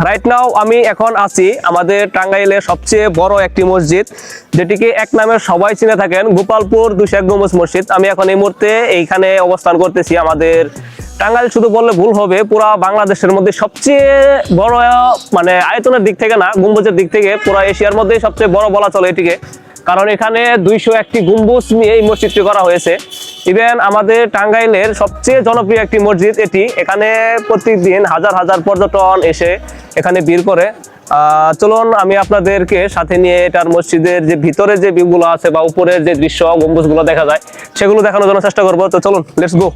Right now আমি এখন আছি আমাদের টাঙ্গাইলের সবচেয়ে বড় একটি মসজিদ, যেটিকে এক নামে সবাই চিনে থাকেন, গোপালপুর দুশো এক গম্বুজ মসজিদ। আমি এখন এই মুহূর্তে এইখানে অবস্থান করতেছি আমাদের টাঙ্গাইল। শুধু বললে ভুল হবে, পুরা বাংলাদেশের মধ্যে সবচেয়ে বড় মানে আয়তনের দিক থেকে না, গম্বুজের দিক থেকে পুরা এশিয়ার মধ্যে সবচেয়ে বড় বলা চলে এটিকে। কারণ এখানে দুইশো একটি গম্বুজ নিয়ে এই মসজিদটি করা হয়েছে। ইভেন আমাদের টাঙ্গাইলের সবচেয়ে জনপ্রিয় একটি মসজিদ এটি। এখানে প্রতিদিন হাজার হাজার পর্যটন এসে এখানে ভিড় করে। চলুন আমি আপনাদেরকে সাথে নিয়ে এটার মসজিদের যে ভিতরে যে ভিউগুলো আছে বা উপরের যে দৃশ্য, গম্বুজগুলো দেখা যায়, সেগুলো দেখানোর জন্য চেষ্টা করব। তো চলুন লেটস গো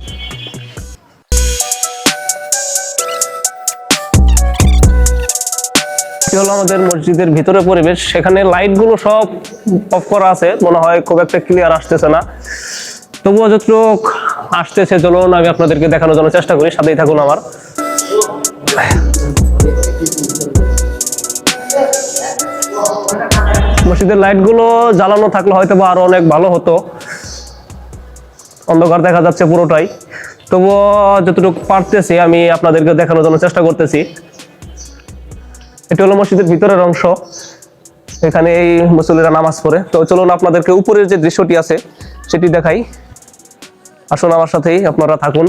হলো আমাদের মসজিদের ভিতরে পরিবেশ। সেখানে লাইটগুলো সব অফ করা আছে। মনে হয় খুব একটা ক্লিয়ার আসতেছে না। তবুও যতটুক আসতেছে, চলুন, আমি আপনাদেরকে দেখানোর জন্য চেষ্টা করি। সাথেই থাকুন আমার। মসজিদের লাইটগুলো জ্বালানো থাকলে হয়তো বা আরও অনেক ভালো হতো। অন্ধকার দেখা যাচ্ছে পুরোটাই। তবুও যতটুকু পারতেছি, আমি আপনাদেরকে দেখানোর জন্য চেষ্টা করতেছি। এটি হলো মসজিদের ভিতরের অংশ। এখানে এই মুসল্লিরা নামাজ পড়ে। তো চলুন, আপনাদেরকে উপরের যে দৃশ্যটি আছে, সেটি দেখাই। আসুন আমার সাথেই, আপনারা থাকুন।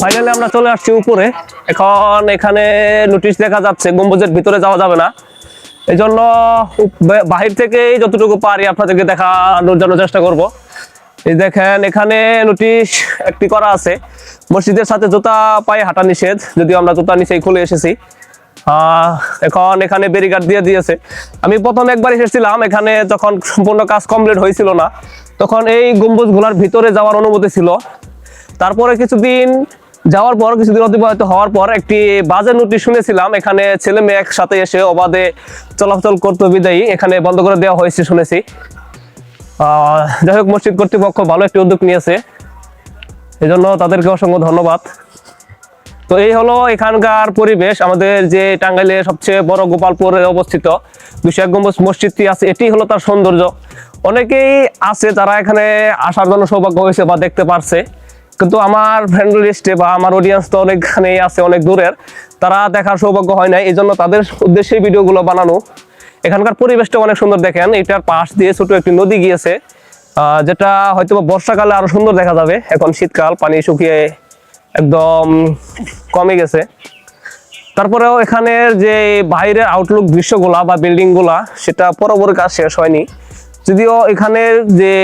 ফাইনালি আমরা চলে আসছি উপরে। এখন এখানে নোটিশ দেখা যাচ্ছে, গম্বুজের ভিতরে যাওয়া যাবে না। এই জন্য বাহির থেকেই যতটুকু পারি আপনাদেরকে দেখানোর জন্য চেষ্টা করব। এই দেখেন, এখানে নোটিশ একটি করা আছে। মসজিদের সাথে জুতা পায়ে হাঁটা নিষেধ, যদিও আমরা জুতা নিচেই খুলে এসেছি। এখন এখানে ব্যারিকাড দিয়ে দিয়েছে। আমি প্রথম একবার এসেছিলাম, এখানে যখন সম্পূর্ণ কাজ কমপ্লিট হয়েছিল না, তখন এই গম্বুজগুলোর ভিতরে যাওয়ার অনুমতি ছিল। তারপরে কিছুদিন যাওয়ার পর, কিছুদিন অতিবাহিত হওয়ার পর একটি বাজে নোটিশ শুনেছিলাম, এখানে ছেলে মেয়ে একসাথে এসে অবাধে চলাচল করতে বিদায়ী, এখানে বন্ধ করে দেওয়া হয়েছে শুনেছি। যাই হোক, মসজিদ কর্তৃপক্ষ ভালো একটি উদ্যোগ নিয়েছে। এই জন্য তাদেরকে অসংখ্য ধন্যবাদ। তো এই হলো এখানকার পরিবেশ, আমাদের যে টাঙ্গাইলের সবচেয়ে বড় গোপালপুরে অবস্থিত দুশো এক গম্বুজ মসজিদটি আছে, এটি হলো তার সৌন্দর্য। অনেকেই আছে যারা এখানে আসার জন্য সৌভাগ্য হয়েছে বা দেখতে পারছে, কিন্তু আমার ফ্রেন্ড লিস্টে বা আমার অডিয়েন্স তো অনেকখানেই আছে, অনেক দূরের। তারা দেখার সৌভাগ্য হয় না এই জন্য তাদের উদ্দেশ্যে ভিডিওগুলো বানানো। এখানকার পরিবেশটা অনেক সুন্দর দেখেন, এটার পাশ দিয়ে ছোট একটি নদী গিয়েছে যেটা হয়তো বর্ষাকালে আরও সুন্দর দেখা যাবে। এখন শীতকাল, পানি শুকিয়ে একদম কমে গেছে। তারপরেও এখানের যে বাইরের আউটলুক দৃশ্যগুলা বা বিল্ডিংগুলা সেটা পুরোপুরি কাজ শেষ হয়নি। যদিও এখানের যে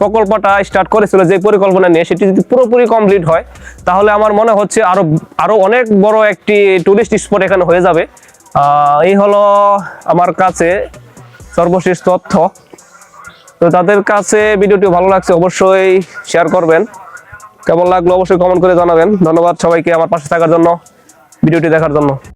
প্রকল্পটা স্টার্ট করেছিল, যে পরিকল্পনা নিয়ে সেটি যদি পুরোপুরি কমপ্লিট হয়, তাহলে আমার মনে হচ্ছে আরও আরও অনেক বড় একটি টুরিস্ট স্পট এখানে হয়ে যাবে। এই হলো আমার কাছে সর্বশেষ তথ্য। তো তাদের কাছে ভিডিওটি ভালো লাগছে, অবশ্যই শেয়ার করবেন। কেমন লাগল অবশ্যই কমেন্ট করে জানাবেন। ধন্যবাদ সবাইকে আমার পাশে থাকার জন্য, ভিডিওটি দেখার জন্য।